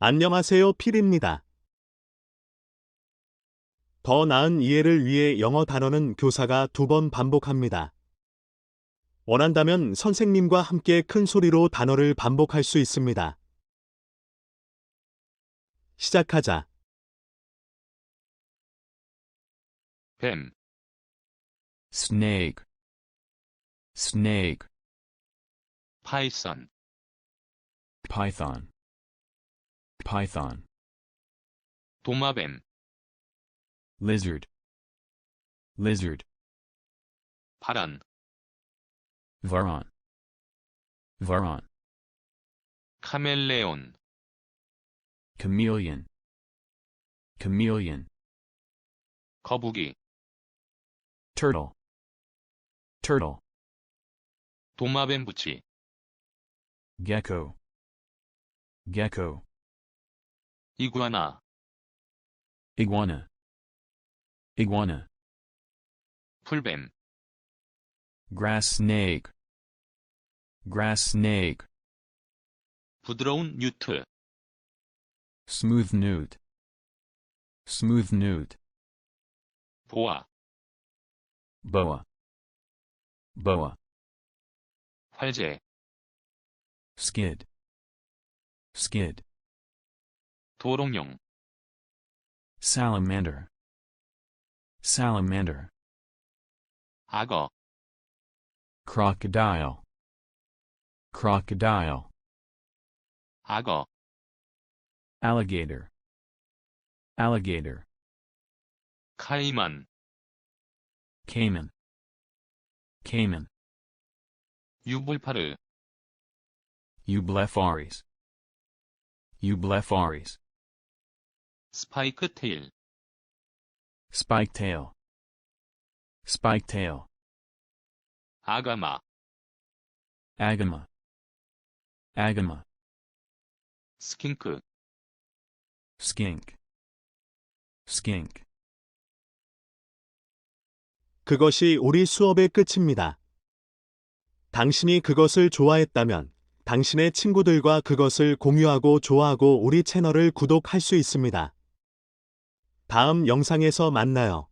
안녕하세요, 필입니다. 더 나은 이해를 위해 영어 단어는 교사가 두 번 반복합니다. 원한다면 선생님과 함께 큰 소리로 단어를 반복할 수 있습니다. 시작하자. 뱀, snake, snake, 파이썬, python, python, 도마뱀, lizard, lizard, 바란, varan, varan, 카멜레온, chameleon, chameleon, 거북이, turtle, turtle, 도마뱀 부치, gecko, gecko, 이구아나, iguana, iguana, 풀뱀, grass snake, grass snake, 부드러운 뉴트, smooth newt, smooth newt, 보아, boa, boa, 활제, skid, skid, 도롱뇽, salamander, salamander, 악어, crocodile, crocodile, 악어, alligator, alligator, 카이만, cayman, cayman, 유불파르, eublepharis, eublepharis, 스파이크 테일, spiketail, spiketail, 아가마, agama, agama, 스킨크, skink, skink. 그것이 우리 수업의 끝입니다. 당신이 그것을 좋아했다면 당신의 친구들과 그것을 공유하고 좋아하고 우리 채널을 구독할 수 있습니다. 다음 영상에서 만나요.